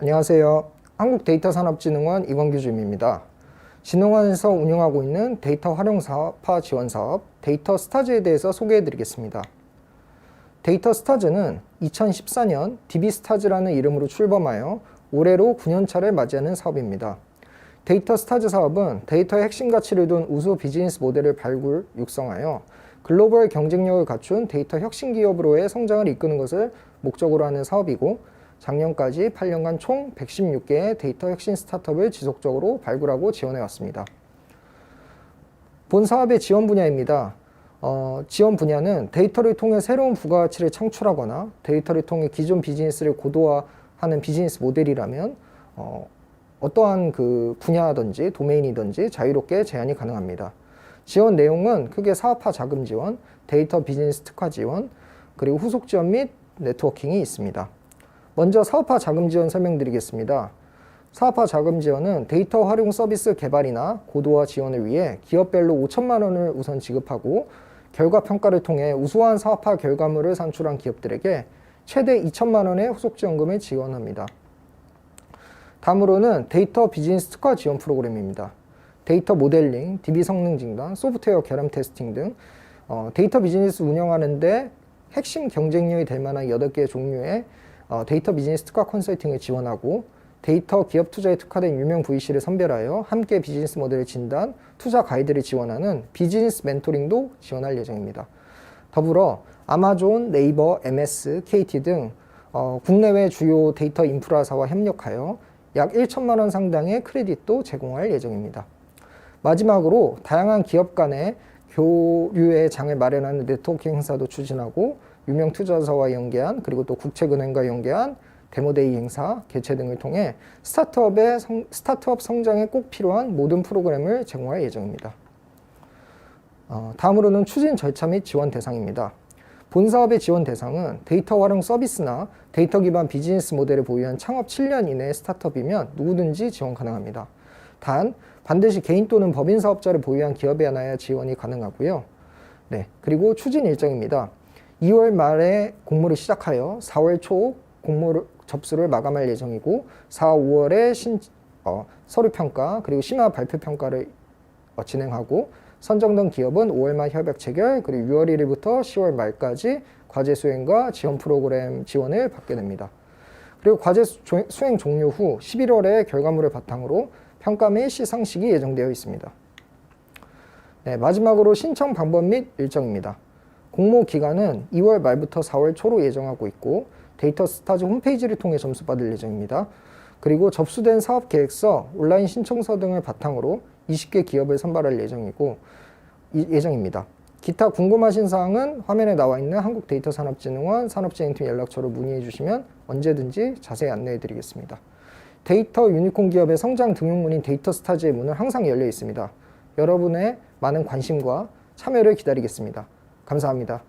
안녕하세요. 한국데이터산업진흥원 이광규 주임입니다. 진흥원에서 운영하고 있는 데이터 활용 사업화 지원 사업 데이터 스타즈에 대해서 소개해 드리겠습니다. 데이터 스타즈는 2014년 DB 스타즈라는 이름으로 출범하여 올해로 9년차를 맞이하는 사업입니다. 데이터 스타즈 사업은 데이터의 핵심 가치를 둔 우수 비즈니스 모델을 발굴, 육성하여 글로벌 경쟁력을 갖춘 데이터 혁신 기업으로의 성장을 이끄는 것을 목적으로 하는 사업이고 작년까지 8년간 총 116개의 데이터 혁신 스타트업을 지속적으로 발굴하고 지원해 왔습니다. 본 사업의 지원 분야입니다. 어, 지원 분야는 데이터를 통해 새로운 부가가치를 창출하거나 데이터를 통해 기존 비즈니스를 고도화하는 비즈니스 모델이라면 어, 어떠한 그 분야든지 도메인이든지 자유롭게 제한이 가능합니다. 지원 내용은 크게 사업화 자금 지원, 데이터 비즈니스 특화 지원, 그리고 후속 지원 및 네트워킹이 있습니다. 먼저 사업화 자금 지원 설명드리겠습니다. 사업화 자금 지원은 데이터 활용 서비스 개발이나 고도화 지원을 위해 기업별로 5천만 원을 우선 지급하고 결과 평가를 통해 우수한 사업화 결과물을 산출한 기업들에게 최대 2천만 원의 후속 지원금을 지원합니다. 다음으로는 데이터 비즈니스 특화 지원 프로그램입니다. 데이터 모델링, DB 성능 진단, 소프트웨어 결함 테스팅 등 어, 데이터 비즈니스 운영하는데 핵심 경쟁력이 될 만한 8개의 종류의 어, 데이터 비즈니스 특화 컨설팅을 지원하고 데이터 기업 투자에 특화된 유명 VC를 선별하여 함께 비즈니스 모델을 진단, 투자 가이드를 지원하는 비즈니스 멘토링도 지원할 예정입니다. 더불어 아마존, 네이버, MS, KT 등 어, 국내외 주요 데이터 인프라사와 협력하여 약 1천만 원 상당의 크레딧도 제공할 예정입니다. 마지막으로 다양한 기업 간의 교류의 장을 마련하는 네트워킹 행사도 추진하고 유명 투자사와 연계한 그리고 또 국책은행과 연계한 데모데이 행사 개최 등을 통해 스타트업의 성, 스타트업 성장에 꼭 필요한 모든 프로그램을 제공할 예정입니다. 어, 다음으로는 추진 절차 및 지원 대상입니다. 본 사업의 지원 대상은 데이터 활용 서비스나 데이터 기반 비즈니스 모델을 보유한 창업 7년 이내의 스타트업이면 누구든지 지원 가능합니다. 단 반드시 개인 또는 법인 사업자를 보유한 기업에 하나야 지원이 가능하고요. 네, 그리고 추진 일정입니다. 2월 말에 공모를 시작하여 4월 초 공모 접수를 마감할 예정이고 4, 5월에 신, 어, 서류 평가 그리고 심화 발표 평가를 어, 진행하고 선정된 기업은 5월 말 협약 체결 그리고 6월 1일부터 10월 말까지 과제 수행과 지원 프로그램 지원을 받게 됩니다. 그리고 과제 수행 종료 후 11월에 결과물을 바탕으로 평가 및 시상식이 예정되어 있습니다. 네, 마지막으로 신청 방법 및 일정입니다. 공모 기간은 2월 말부터 4월 초로 예정하고 있고 데이터 스타즈 홈페이지를 통해 점수 받을 예정입니다. 그리고 접수된 사업 계획서, 온라인 신청서 등을 바탕으로 20개 기업을 선발할 예정이고 예정입니다. 기타 궁금하신 사항은 화면에 나와 있는 한국데이터산업진흥원 산업진흥팀 연락처로 문의해 주시면 언제든지 자세히 안내해 드리겠습니다. 데이터 유니콘 기업의 성장 등용문인 데이터 스타즈의 문은 항상 열려 있습니다. 여러분의 많은 관심과 참여를 기다리겠습니다. 감사합니다.